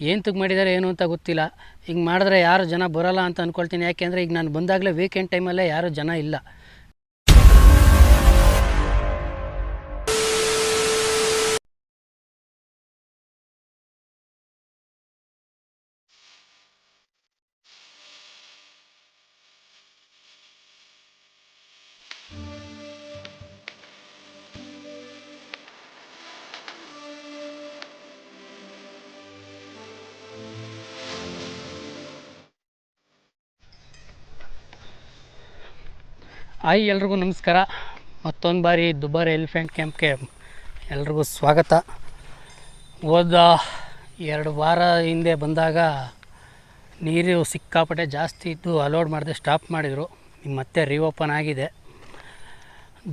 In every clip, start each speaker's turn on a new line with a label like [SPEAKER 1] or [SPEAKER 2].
[SPEAKER 1] ಏನಕ್ಕೆ ಮಾಡಿದ್ದಾರೆ ಏನು ಅಂತ ಗೊತ್ತಿಲ್ಲ. ಹಿಂಗೆ ಮಾಡಿದ್ರೆ ಯಾರು ಜನ ಬರೋಲ್ಲ ಅಂತ ಅಂದ್ಕೊಳ್ತೀನಿ ಯಾಕೆಂದರೆ ಈಗ ನಾನು ಬಂದಾಗಲೇ ವೀಕೆಂಡ್ ಟೈಮಲ್ಲೇ ಯಾರೂ ಜನ ಇಲ್ಲ. ಹಾಯ್ ಎಲ್ರಿಗೂ ನಮಸ್ಕಾರ. ಮತ್ತೊಂದು ಬಾರಿ ದುಬಾರಿ ಎಲಿಫೆಂಟ್ ಕ್ಯಾಂಪ್ಗೆ ಎಲ್ರಿಗೂ ಸ್ವಾಗತ. ಹೋದ ಎರಡು ವಾರ ಹಿಂದೆ ಬಂದಾಗ ನೀರು ಸಿಕ್ಕಾಪಟ್ಟೆ ಜಾಸ್ತಿ ಇದ್ದು ಅಲೋಡ್ ಮಾಡಿದೆ ಸ್ಟಾಪ್ ಮಾಡಿದರು. ಮತ್ತೆ ರೀಓಪನ್ ಆಗಿದೆ.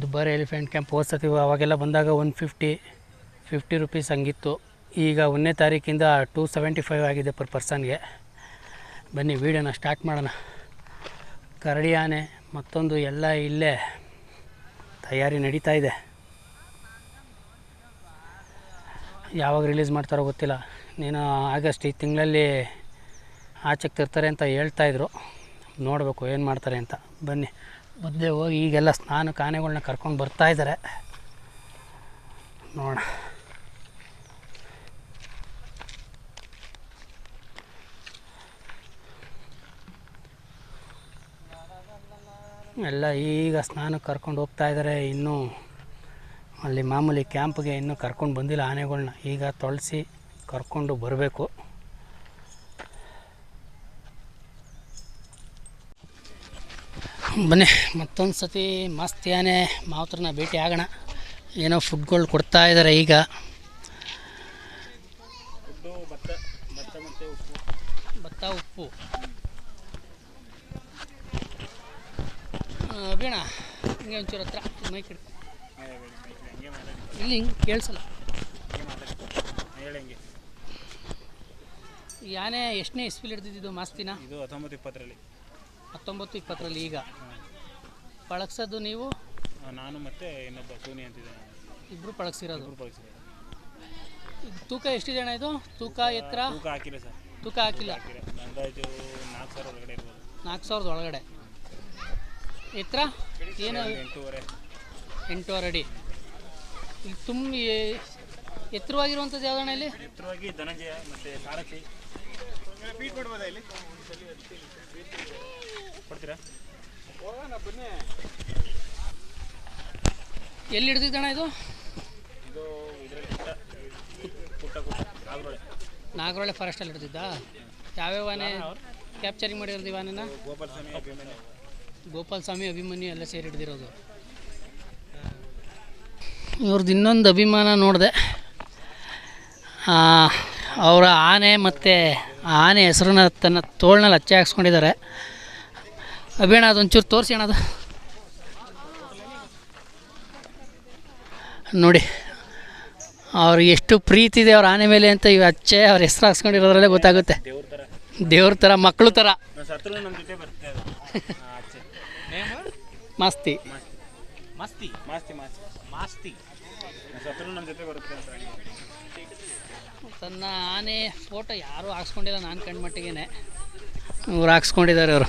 [SPEAKER 1] ದುಬಾರಿ ಎಲಿಫೆಂಟ್ ಕ್ಯಾಂಪ್ ಹೋದ ಸತಿ ಅವಾಗೆಲ್ಲ ಬಂದಾಗ ಒನ್ ಫಿಫ್ಟಿ ಫಿಫ್ಟಿ ರುಪೀಸ್ ಹಂಗಿತ್ತು. ಈಗ ಒಂದನೇ ತಾರೀಕಿಂದ ಟೂ ಸೆವೆಂಟಿ ಫೈವ್ ಆಗಿದೆ ಪರ್ ಪರ್ಸನ್ಗೆ. ಬನ್ನಿ, ವೀಡಿಯೋನ ಸ್ಟಾರ್ಟ್ ಮಾಡೋಣ. ಕರಡಿ ಆನೆ ಮತ್ತೊಂದು ಎಲ್ಲ ಇಲ್ಲೇ ತಯಾರಿ ನಡೀತಾ ಇದೆ. ಯಾವಾಗ ರಿಲೀಸ್ ಮಾಡ್ತಾರೋ ಗೊತ್ತಿಲ್ಲ. ನೀನು ಆಗಸ್ಟ್ ಈ ತಿಂಗಳಲ್ಲಿ ಆಚೆಗೆ ತರ್ತಾರೆ ಅಂತ ಹೇಳ್ತಾಯಿದ್ರು ನೋಡಬೇಕು ಏನು ಮಾಡ್ತಾರೆ ಅಂತ. ಬನ್ನಿ. ಮೊದಲೇ ಹೋಗಿ ಈಗೆಲ್ಲ ಸ್ನಾನ ಆನೆಗಳ್ನ ಕರ್ಕೊಂಡು ಬರ್ತಾ ಇದ್ದಾರೆ ನೋಡೋಣ. ಎಲ್ಲ ಈಗ ಸ್ನಾನಕ್ಕೆ ಕರ್ಕೊಂಡು ಹೋಗ್ತಾ ಇದ್ದಾರೆ ಇನ್ನೂ ಅಲ್ಲಿ ಮಾಮೂಲಿ ಕ್ಯಾಂಪ್ಗೆ ಇನ್ನೂ ಕರ್ಕೊಂಡು ಬಂದಿಲ್ಲ ಆನೆಗಳನ್ನ ಈಗ ತೊಳಸಿ ಕರ್ಕೊಂಡು ಬರಬೇಕು. ಬನ್ನಿ, ಮತ್ತೊಂದು ಸತಿ ಮಸ್ತ್ ಆನೆ, ಮಾವತ್ರನ ಭೇಟಿ ಆಗೋಣ. ಏನೋ ಫುಡ್ಗಳು ಕೊಡ್ತಾ ಇದ್ದಾರೆ ಈಗ. ಭತ್ತ ಉಪ್ಪು. ಬೀಣ ಹಿಂಗೆ ಒಂಚೂರು ಹತ್ರ ಮೈಕ್ ಹಿಡ್ಕೊ. ಇಲ್ಲಿ ಹಿಂಗೆ ಕೇಳಿಸಲ್ಲ.
[SPEAKER 2] ಹೇಳಂಗೆ
[SPEAKER 1] ಯಾನೇ ಎಷ್ಟನೇ ಇಸ್ಪಿಲ್ ಹಿಡ್ದಿದ್ದು ಮಾಸ್ತಿನ
[SPEAKER 2] ಇದು ಹತ್ತೊಂಬತ್ತು ಇಪ್ಪತ್ತರಲ್ಲಿ.
[SPEAKER 1] ಹತ್ತೊಂಬತ್ತು ಇಪ್ಪತ್ತರಲ್ಲಿ ಈಗ. ಪಳಗ್ಸೋದು ನೀವು?
[SPEAKER 2] ನಾನು ಮತ್ತೆ ಇನ್ನೊಬ್ಬ ಸೋನಿ ಅಂತಿದ್ದೆ
[SPEAKER 1] ಇಬ್ಬರು ಪಳಗ್ಸಿರೋದು. ತೂಕ ಎಷ್ಟಿದೆ ಅಣ್ಣ ಇದು? ತೂಕ ಎತ್ತರ?
[SPEAKER 2] ತೂಕ ಹಾಕಿಲ್ಲ ಸರ್.
[SPEAKER 1] ತೂಕ ಹಾಕಿಲ್ಲ.
[SPEAKER 2] ಹಾಕಿಲ್ಲ. ಅಂದಾಜು ನಾಲ್ಕು ಸಾವಿರ ಒಳಗಡೆ ಇರ್ಬೋದು.
[SPEAKER 1] ನಾಲ್ಕು ಸಾವಿರದ ಒಳಗಡೆ. ಎತ್ತರ? ಏನು?
[SPEAKER 2] ಎಂಟೂವರೆ
[SPEAKER 1] ಎಂಟೂವರೆ ಅಡಿ ಇಲ್ಲಿ ತುಂಬ ಎತ್ತರವಾಗಿರುವಂಥದ್ದು ಯಾವ್ದಣ್ಣ ಇಲ್ಲಿ?
[SPEAKER 2] ಎತ್ತರವಾಗಿ ಧನಂಜಯ ಮತ್ತೆ ಸಾರಥಿ. ಫೀಟ್ ಕೊಡ್ಬೋದಾ ಇಲ್ಲಿ ಕೊಡ್ತೀರಾ?
[SPEAKER 1] ಎಲ್ಲಿ ಹಿಡ್ದಿದ್ದಣ್ಣ ಇದು?
[SPEAKER 2] ಇದು ಪುಟ್ಟ ನಾಗರೋಳೆ.
[SPEAKER 1] ನಾಗರೊಳೆ ಫಾರೆಸ್ಟಲ್ಲಿ ಹಿಡ್ದಿದ್ದ? ಯಾವ್ಯಾವ ಆನೆ ಕ್ಯಾಪ್ಚರಿಂಗ್ ಮಾಡಿರೋದು ಈ ಆನೆನ
[SPEAKER 2] ಗೋಪಾಲ ಸ್ವಾಮಿ ಅಭಿಮನ್ಯು
[SPEAKER 1] ಗೋಪಾಲ ಸ್ವಾಮಿ ಅಭಿಮನ್ಯು ಎಲ್ಲ ಸೇರಿ ಹಿಡ್ದಿರೋದು. ಇವ್ರದ್ದು ಇನ್ನೊಂದು ಅಭಿಮಾನ ನೋಡಿದೆ. ಅವರ ಆನೆ ಮತ್ತು ಆನೆ ಹೆಸರನ್ನ ತನ್ನ ತೋಳ್ನಲ್ಲಿ ಹಚ್ಚೆ ಹಾಕ್ಸ್ಕೊಂಡಿದ್ದಾರೆ. ಅಭಿಣ್ಣ ಅದೊಂಚೂರು ತೋರಿಸಿ ಅಣ್ಣದು ನೋಡಿ ಅವ್ರಿಗೆ ಎಷ್ಟು ಪ್ರೀತಿ ಇದೆ ಅವ್ರ ಆನೆ ಮೇಲೆ ಅಂತ ಇವು ಹಚ್ಚೆ ಅವ್ರ ಹೆಸರು ಹಾಕ್ಸ್ಕೊಂಡಿರೋದ್ರಲ್ಲೇ ಗೊತ್ತಾಗುತ್ತೆ.
[SPEAKER 2] ದೇವ್ರ ಥರ
[SPEAKER 1] ಮಕ್ಕಳು ಥರ. ಮಸ್ತಿ.
[SPEAKER 2] ಮಾಸ್ತಿ. ಮಾಸ್ತಿ ಮಾಸ್ತಿ. ಮಾಸ್ತಿ. ನನ್ನ ಸತ್ರು ನಮ್ಮ ಜೊತೆ ಬರುತ್ತೆ ಅಂತ
[SPEAKER 1] ತನ್ನ ಆನೆ ಫೋಟೋ ಯಾರೂ ಹಾಕ್ಸ್ಕೊಂಡಿಲ್ಲ ನಾನು ಕಣ್ಮಟ್ಟಿಗೆ ಇವ್ರು ಹಾಕ್ಸ್ಕೊಂಡಿದ್ದಾರೆ ಅವರು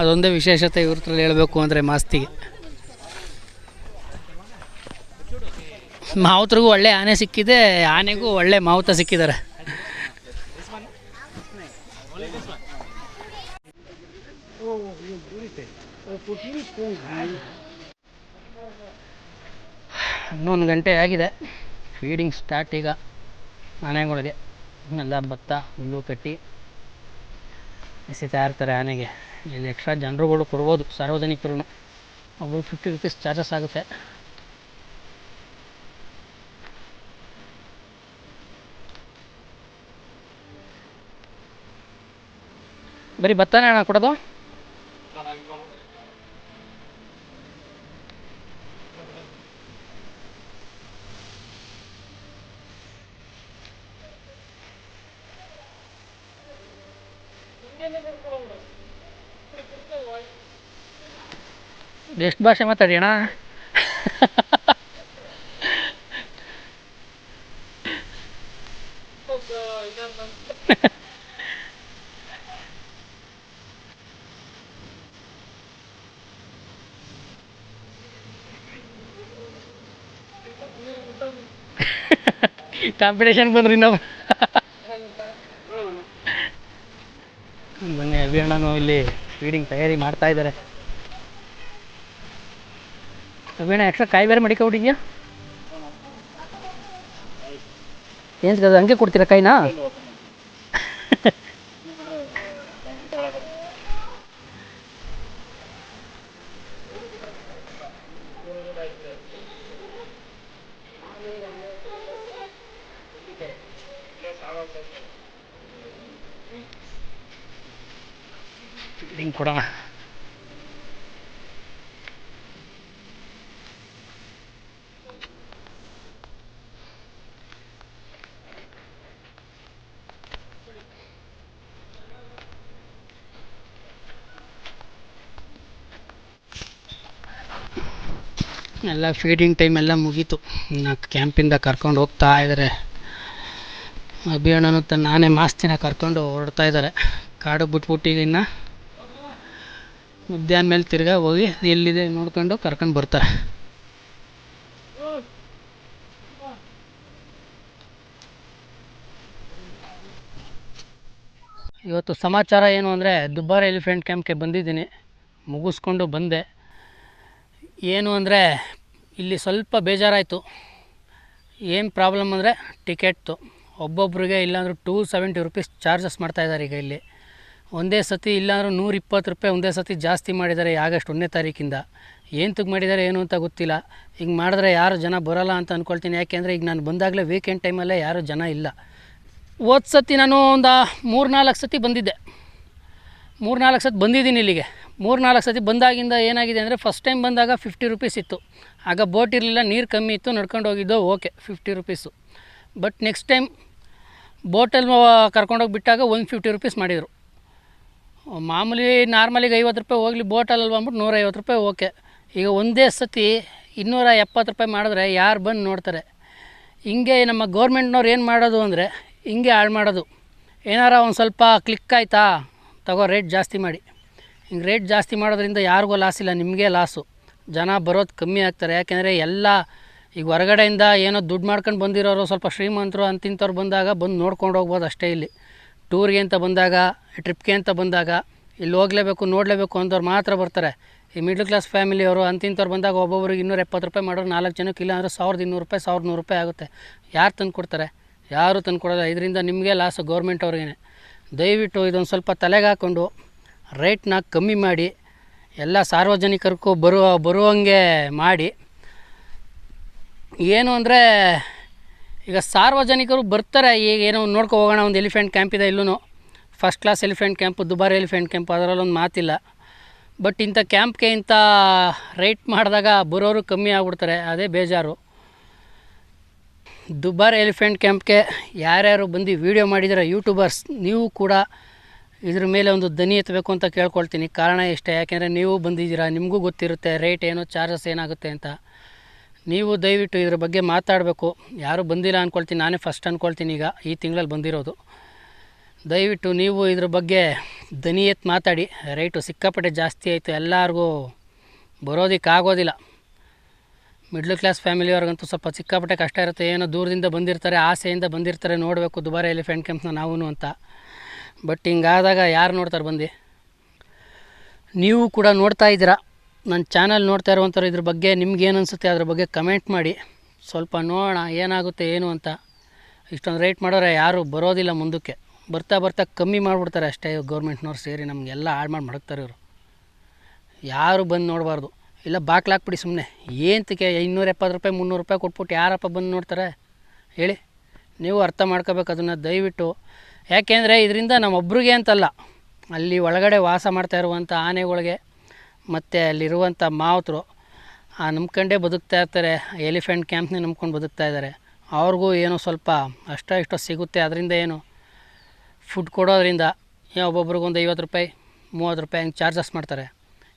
[SPEAKER 1] ಅದೊಂದೇ ವಿಶೇಷತೆ ಇವ್ರ ಹತ್ರ ಹೇಳಬೇಕು ಅಂದರೆ ಮಾಸ್ತಿಗೆ. ಮಾವುತ್ರಿಗೂ ಒಳ್ಳೆ ಆನೆ ಸಿಕ್ಕಿದೆ ಆನೆಗೂ ಒಳ್ಳೆ ಮಾವುತ ಸಿಕ್ಕಿದ್ದಾರೆ. ಹನ್ನೊಂದು ಗಂಟೆ ಆಗಿದೆ. ಫೀಡಿಂಗ್ ಸ್ಟಾರ್ಟ್ ಈಗ. ಆನೆಗಳಿಗೆ ಎಲ್ಲ ಭತ್ತ, ಹುಲ್ಲು ಕಟ್ಟಿ ಎಸಿತಾ ಇರ್ತಾರೆ ಆನೆಗೆ. ಇಲ್ಲಿ ಎಕ್ಸ್ಟ್ರಾ ಜನರುಗಳು ಕೊಡ್ಬೋದು ಸಾರ್ವಜನಿಕರು ಒಬ್ಬರು ಫಿಫ್ಟಿ ರುಪೀಸ್ ಚಾರ್ಜಸ್ ಆಗುತ್ತೆ. ಬರೀ ಭತ್ತನೇ ಅಣ್ಣ ಕೊಡೋದು? deset basa emang teri na, sampai desain pun rino ಬನ್ನಿ ಅಭಿಯಣ್ಣನು ಇಲ್ಲಿ ಫೀಡಿಂಗ್ ತಯಾರಿ ಮಾಡ್ತಾ ಇದ್ದಾರೆ. ಅಭಿಯಣ್ಣ ಎಕ್ಸ್ಟ್ರಾ ಕಾಯಿ ಬೇರೆ ಮಡಿಕೊಂಡಿದ್ಯಾ ಏನು ಅದು ಹಂಗೆ ಕೊಡ್ತೀರಾ ಕಾಯಿನಾ? ಫೀಡಿಂಗ್ ಕೊಡೋಣ. ಎಲ್ಲ ಫೀಡಿಂಗ್ ಟೈಮ್ ಎಲ್ಲ ಮುಗೀತು. ಇನ್ನು ಕ್ಯಾಂಪಿಂದ ಕರ್ಕೊಂಡು ಹೋಗ್ತಾ ಇದ್ದಾರೆ ಅಭಿಯಣ್ಣನು ತನ್ನ ನಾನೇ ಮಾಸ್ತಿನ ಕರ್ಕೊಂಡು ಹೊರಡ್ತಾ ಇದ್ದಾರೆ ಕಾಡು ಬಿಟ್ಬಿಟ್ಟು ಇನ್ನು ಮಧ್ಯಾಹ್ನ ಮೇಲೆ ತಿರ್ಗಾ ಹೋಗಿ ಎಲ್ಲಿದೆ ನೋಡ್ಕೊಂಡು ಕರ್ಕೊಂಡು ಬರ್ತಾರೆ. ಇವತ್ತು ಸಮಾಚಾರ ಏನು ಅಂದರೆ ದುಬಾರೆ ಎಲಿಫೆಂಟ್ ಕ್ಯಾಂಪ್ಗೆ ಬಂದಿದ್ದೀನಿ. ಮುಗಿಸ್ಕೊಂಡು ಬಂದೆ. ಏನು ಅಂದರೆ ಇಲ್ಲಿ ಸ್ವಲ್ಪ ಬೇಜಾರಾಯಿತು. ಏನು ಪ್ರಾಬ್ಲಮ್ ಅಂದರೆ ಟಿಕೆಟ್ತು ಒಬ್ಬೊಬ್ರಿಗೆ ಇಲ್ಲಾಂದ್ರೆ ಟೂ ಸೆವೆಂಟಿ ರುಪೀಸ್ ಚಾರ್ಜಸ್ ಮಾಡ್ತಾಯಿದ್ದಾರೆ ಈಗ ಇಲ್ಲಿ. ಒಂದೇ ಸತಿ ಇಲ್ಲಾಂದ್ರೂ ನೂರಿಪ್ಪತ್ತು ರೂಪಾಯಿ ಒಂದೇ ಸತಿ ಜಾಸ್ತಿ ಮಾಡಿದ್ದಾರೆ ಆಗಸ್ಟ್ ಒಂದನೇ ತಾರೀಕಿಂದ. ಏಂತಕ್ಕೆ ಮಾಡಿದ್ದಾರೆ ಏನು ಅಂತ ಗೊತ್ತಿಲ್ಲ. ಹಿಂಗೆ ಮಾಡಿದ್ರೆ ಯಾರು ಜನ ಬರೋಲ್ಲ ಅಂತ ಅಂದ್ಕೊಳ್ತೀನಿ ಯಾಕೆಂದರೆ ಈಗ ನಾನು ಬಂದಾಗಲೇ ವೀಕೆಂಡ್ ಟೈಮಲ್ಲೇ ಯಾರು ಜನ ಇಲ್ಲ. ಹೋದ ಸತಿ ನಾನು ಒಂದು ಮೂರು ನಾಲ್ಕು ಸತಿ ಬಂದಿದ್ದೆ. ಮೂರು ನಾಲ್ಕು ಸತಿ ಬಂದಿದ್ದೀನಿ ಇಲ್ಲಿಗೆ. ಮೂರು ನಾಲ್ಕು ಸತಿ ಬಂದಾಗಿಂದ ಏನಾಗಿದೆ ಅಂದರೆ ಫಸ್ಟ್ ಟೈಮ್ ಬಂದಾಗ ಫಿಫ್ಟಿ ರುಪೀಸ್ ಇತ್ತು. ಆಗ ಬೋಟ್ ಇರಲಿಲ್ಲ, ನೀರು ಕಮ್ಮಿ ಇತ್ತು, ನಡ್ಕೊಂಡು ಹೋಗಿದ್ದು okay fifty rupees but next time ಬೋಟಲ್ಲಿ ಕರ್ಕೊಂಡೋಗಿ ಬಿಟ್ಟಾಗ ಒನ್ ಫಿಫ್ಟಿ ರುಪೀಸ್ ಮಾಡಿದರು. ಮಾಮೂಲಿ ನಾರ್ಮಲಿಗೆ ಐವತ್ತು ರೂಪಾಯಿ ಹೋಗಲಿ ಬೋಟಲ್ಲಿ ಬಂದ್ಬಿಟ್ಟು ನೂರೈವತ್ತು ರೂಪಾಯಿ ಓಕೆ. ಈಗ ಒಂದೇ ಸತಿ ಇನ್ನೂರ ಎಪ್ಪತ್ತು ರೂಪಾಯಿ ಮಾಡಿದ್ರೆ ಯಾರು ಬಂದು ನೋಡ್ತಾರೆ. ಹಿಂಗೆ ನಮ್ಮ ಗೌರ್ಮೆಂಟ್ನವ್ರು ಏನು ಮಾಡೋದು ಅಂದರೆ ಹಿಂಗೆ ಹಾಳು ಮಾಡೋದು. ಏನಾರ ಒಂದು ಸ್ವಲ್ಪ ಕ್ಲಿಕ್ ಆಯ್ತಾ, ತಗೋ ರೇಟ್ ಜಾಸ್ತಿ ಮಾಡಿ. ಹಿಂಗೆ ರೇಟ್ ಜಾಸ್ತಿ ಮಾಡೋದ್ರಿಂದ ಯಾರಿಗೂ ಲಾಸ್ ಇಲ್ಲ, ನಿಮಗೆ ಲಾಸು ಜನ ಬರೋದು ಕಮ್ಮಿ ಆಗ್ತಾರೆ. ಯಾಕೆಂದರೆ ಎಲ್ಲ ಈಗ ಹೊರಗಡೆಯಿಂದ ಏನೋ ದುಡ್ಡು ಮಾಡ್ಕೊಂಡು ಬಂದಿರೋರು ಸ್ವಲ್ಪ ಶ್ರೀಮಂತರು ಅಂತಿಂಥವ್ರು ಬಂದಾಗ ಬಂದು ನೋಡ್ಕೊಂಡು ಹೋಗ್ಬೋದು ಅಷ್ಟೇ ಇಲ್ಲಿ. ಟೂರ್ಗೆ ಅಂತ ಬಂದಾಗ, ಟ್ರಿಪ್ಗೆ ಅಂತ ಬಂದಾಗ, ಇಲ್ಲಿ ಹೋಗಲೇಬೇಕು, ನೋಡಲೇಬೇಕು ಅಂದವ್ರು ಮಾತ್ರ ಬರ್ತಾರೆ. ಈ ಮಿಡ್ಲ್ ಕ್ಲಾಸ್ ಫ್ಯಾಮಿಲಿಯವರು ಅಂತಿಂಥವ್ರು ಬಂದಾಗ ಒಬ್ಬೊಬ್ರಿಗೆ ಇನ್ನೂರ ಎಪ್ಪತ್ತು ರೂಪಾಯಿ ಮಾಡೋರು ನಾಲ್ಕು ಜನಕ್ಕೆ ಇಲ್ಲ ಅಂದರೆ ಸಾವಿರದ ಇನ್ನೂರು ರೂಪಾಯಿ, ಸಾವಿರದ ನೂರು ರೂಪಾಯಿ ಆಗುತ್ತೆ. ಯಾರು ತಂದು ಕೊಡ್ತಾರೆ? ಯಾರು ತಂದು ಇದರಿಂದ ನಿಮಗೆ ಲಾಸು ಗೌರ್ಮೆಂಟ್ ಅವ್ರಿಗೆ ದಯವಿಟ್ಟು ಇದೊಂದು ಸ್ವಲ್ಪ ತಲೆಗೆ ಹಾಕ್ಕೊಂಡು ರೇಟ್ನ ಕಮ್ಮಿ ಮಾಡಿ, ಎಲ್ಲ ಸಾರ್ವಜನಿಕರಿಗೂ ಬರುವ, ಬರುವಂಗೆ ಮಾಡಿ. ಏನು ಅಂದರೆ ಈಗ ಸಾರ್ವಜನಿಕರು ಬರ್ತಾರೆ, ಈಗ ಏನೋ ನೋಡ್ಕೊ ಹೋಗೋಣ, ಒಂದು ಎಲಿಫೆಂಟ್ ಕ್ಯಾಂಪ್ ಇದೆ ಇಲ್ಲೂ ಫಸ್ಟ್ ಕ್ಲಾಸ್ ಎಲಿಫೆಂಟ್ ಕ್ಯಾಂಪ್ ದುಬಾರಿ ಎಲಿಫೆಂಟ್ ಕ್ಯಾಂಪ್ ಅದರಲ್ಲೊಂದು ಮಾತಿಲ್ಲ. ಬಟ್ ಇಂಥ ಕ್ಯಾಂಪ್ಗೆ ಇಂಥ ರೇಟ್ ಮಾಡಿದಾಗ ಬರೋರು ಕಮ್ಮಿ ಆಗ್ಬಿಡ್ತಾರೆ, ಅದೇ ಬೇಜಾರು. ದುಬಾರಿ ಎಲಿಫೆಂಟ್ ಕ್ಯಾಂಪ್ಗೆ ಯಾರ್ಯಾರು ಬಂದು ವೀಡಿಯೋ ಮಾಡಿದರೆ ಯೂಟ್ಯೂಬರ್ಸ್ ನೀವು ಕೂಡ ಇದ್ರ ಮೇಲೆ ಒಂದು ದನಿ ಎತ್ತಬೇಕು ಅಂತ ಕೇಳ್ಕೊಳ್ತೀನಿ. ಕಾರಣ ಇಷ್ಟೇ ಯಾಕೆಂದರೆ ನೀವು ಬಂದಿದ್ದೀರಾ, ನಿಮಗೂ ಗೊತ್ತಿರುತ್ತೆ ರೇಟ್ ಏನು ಚಾರ್ಜಸ್ ಏನಾಗುತ್ತೆ ಅಂತ. ನೀವು ದಯವಿಟ್ಟು ಇದ್ರ ಬಗ್ಗೆ ಮಾತಾಡಬೇಕು. ಯಾರು ಬಂದಿಲ್ಲ ಅಂದ್ಕೊಳ್ತೀನಿ ನಾನೇ ಫಸ್ಟ್ ಅಂದ್ಕೊಳ್ತೀನಿ ಈಗ, ಈ ತಿಂಗಳಲ್ಲಿ ಬಂದಿರೋದು. ದಯವಿಟ್ಟು ನೀವು ಇದ್ರ ಬಗ್ಗೆ ದನಿ ಎತ್ತು ಮಾತಾಡಿ. ರೈಟು ಸಿಕ್ಕಾಪಟ್ಟೆ ಜಾಸ್ತಿ ಆಯಿತು, ಎಲ್ಲರಿಗೂ ಬರೋದಕ್ಕಾಗೋದಿಲ್ಲ ಮಿಡ್ಲ್ ಕ್ಲಾಸ್ ಫ್ಯಾಮಿಲಿಯವ್ರಿಗಂತೂ ಸ್ವಲ್ಪ ಸಿಕ್ಕಾಪಟ್ಟೆ ಕಷ್ಟ ಇರುತ್ತೆ, ಏನೋ ದೂರದಿಂದ ಬಂದಿರ್ತಾರೆ, ಆಸೆಯಿಂದ ಬಂದಿರ್ತಾರೆ, ನೋಡಬೇಕು ದುಬಾರಿ ಎಲಿಫೆಂಟ್ ಕ್ಯಾಂಪ್ನ ನಾವು ಅಂತ. ಬಟ್ ಹಿಂಗಾದಾಗ ಯಾರು ನೋಡ್ತಾರೆ ಬಂದು? ನೀವು ಕೂಡ ನೋಡ್ತಾ ಇದ್ದೀರಾ? ನನ್ನ ಚಾನಲ್ ನೋಡ್ತಾ ಇರುವಂಥವ್ರು ಇದ್ರ ಬಗ್ಗೆ ನಿಮ್ಗೆ ಏನು ಅನಿಸುತ್ತೆ ಅದ್ರ ಬಗ್ಗೆ ಕಮೆಂಟ್ ಮಾಡಿ. ಸ್ವಲ್ಪ ನೋಡೋಣ, ಏನಾಗುತ್ತೆ, ಏನು ಅಂತ. ಇಷ್ಟೊಂದು ರೇಟ್ ಮಾಡೋರೆ ಯಾರು ಬರೋದಿಲ್ಲ ಮುಂದಕ್ಕೆ. ಬರ್ತಾ ಬರ್ತಾ ಕಮ್ಮಿ ಮಾಡಿಬಿಡ್ತಾರೆ ಅಷ್ಟೇ ಗೌರ್ಮೆಂಟ್ನವ್ರು ಸೇರಿ ನಮಗೆಲ್ಲ ಹಾಳು ಮಾಡಿ ಮಡಗ್ತಾರೆ ಇವರು. ಯಾರು ಬಂದು ನೋಡಬಾರ್ದು. ಇಲ್ಲ ಬಾಕ್ಲಾಕ್ಬಿಡಿ ಸುಮ್ಮನೆ ಏಂತಕ್ಕೆ ಇನ್ನೂರ ಎಪ್ಪತ್ತು ರೂಪಾಯಿ, ಮುನ್ನೂರು ರೂಪಾಯಿ ಕೊಟ್ಬಿಟ್ಟು ಯಾರಪ್ಪ ಬಂದು ನೋಡ್ತಾರೆ? ಹೇಳಿ. ನೀವು ಅರ್ಥ ಮಾಡ್ಕೋಬೇಕು ಅದನ್ನು ದಯವಿಟ್ಟು. ಯಾಕೆಂದರೆ ಇದರಿಂದ ನಮ್ಮೊಬ್ರಿಗೆ ಅಂತಲ್ಲ, ಅಲ್ಲಿ ಒಳಗಡೆ ವಾಸ ಮಾಡ್ತಾ ಇರುವಂಥ ಆನೆಗಳಿಗೆ ಮತ್ತು ಅಲ್ಲಿರುವಂಥ ಮಾವತರು ನಂಬ್ಕೊಂಡೇ ಬದುಕ್ತಾ ಇರ್ತಾರೆ. ಎಲಿಫೆಂಟ್ ಕ್ಯಾಂಪ್ನೇ ನಂಬ್ಕೊಂಡು ಬದುಕ್ತಾ ಇದ್ದಾರೆ. ಅವ್ರಿಗೂ ಏನೋ ಸ್ವಲ್ಪ ಅಷ್ಟೋ ಇಷ್ಟೋ ಸಿಗುತ್ತೆ ಅದರಿಂದ ಏನು? ಫುಡ್ ಕೊಡೋದ್ರಿಂದ ಒಬ್ಬೊಬ್ರಿಗೊಂದು ಐವತ್ತು ರೂಪಾಯಿ, ಮೂವತ್ತು ರೂಪಾಯಿ ಹಂಗೆ ಚಾರ್ಜಸ್ ಮಾಡ್ತಾರೆ.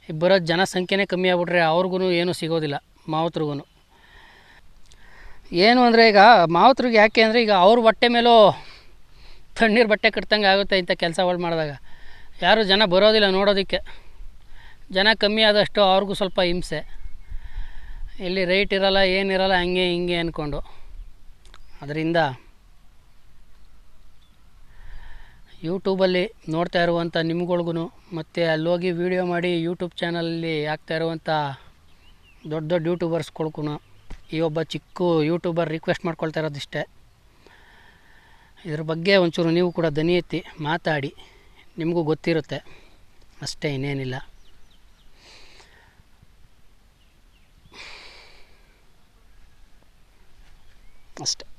[SPEAKER 1] ಇಬ್ಬರೋ ಬರೋ ಜನಸಂಖ್ಯೆನೇ ಕಮ್ಮಿ ಆಗ್ಬಿಟ್ರೆ ಅವ್ರಿಗೂ ಏನೂ ಸಿಗೋದಿಲ್ಲ ಮಾವುತ್ರಿಗೂ ಏನು ಅಂದರೆ ಈಗ ಮಾವತ್ರಿಗೆ ಯಾಕೆ ಅಂದರೆ ಈಗ ಅವ್ರ ಬಟ್ಟೆ ಮೇಲೂ ತಣ್ಣೀರು ಬಟ್ಟೆ ಕಟ್ದಂಗೆ ಆಗುತ್ತೆ ಇಂಥ ಕೆಲಸಗಳು ಮಾಡಿದಾಗ. ಯಾರೂ ಜನ ಬರೋದಿಲ್ಲ ನೋಡೋದಕ್ಕೆ. ಜನ ಕಮ್ಮಿ ಆದಷ್ಟು ಅವ್ರಿಗೂ ಸ್ವಲ್ಪ ಹಿಂಸೆ. ಇಲ್ಲಿ ರೇಟ್ ಇರಲ್ಲ ಏನಿರಲ್ಲ ಹಂಗೆ ಹಿಂಗೆ ಅಂದ್ಕೊಂಡು ಅದರಿಂದ ಯೂಟ್ಯೂಬಲ್ಲಿ ನೋಡ್ತಾ ಇರುವಂಥ ನಿಮ್ಗಳ್ಗೂ ಮತ್ತು ಅಲ್ಲೋಗಿ ವೀಡಿಯೋ ಮಾಡಿ ಯೂಟ್ಯೂಬ್ ಚಾನಲಲ್ಲಿ ಹಾಕ್ತಾ ಇರುವಂಥ ದೊಡ್ಡ ದೊಡ್ಡ ಯೂಟ್ಯೂಬರ್ಸ್ಗಳ್ಗೂ ಈ ಒಬ್ಬ ಚಿಕ್ಕ ಯೂಟ್ಯೂಬರ್ ರಿಕ್ವೆಸ್ಟ್ ಮಾಡ್ಕೊಳ್ತಾ ಇರೋದಿಷ್ಟೇ. ಇದ್ರ ಬಗ್ಗೆ ಒಂಚೂರು ನೀವು ಕೂಡ ದನಿ ಎತ್ತಿ ಮಾತಾಡಿ, ನಿಮಗೂ ಗೊತ್ತಿರುತ್ತೆ. ಅಷ್ಟೇ, ಇನ್ನೇನಿಲ್ಲ. ಅಷ್ಟೆ.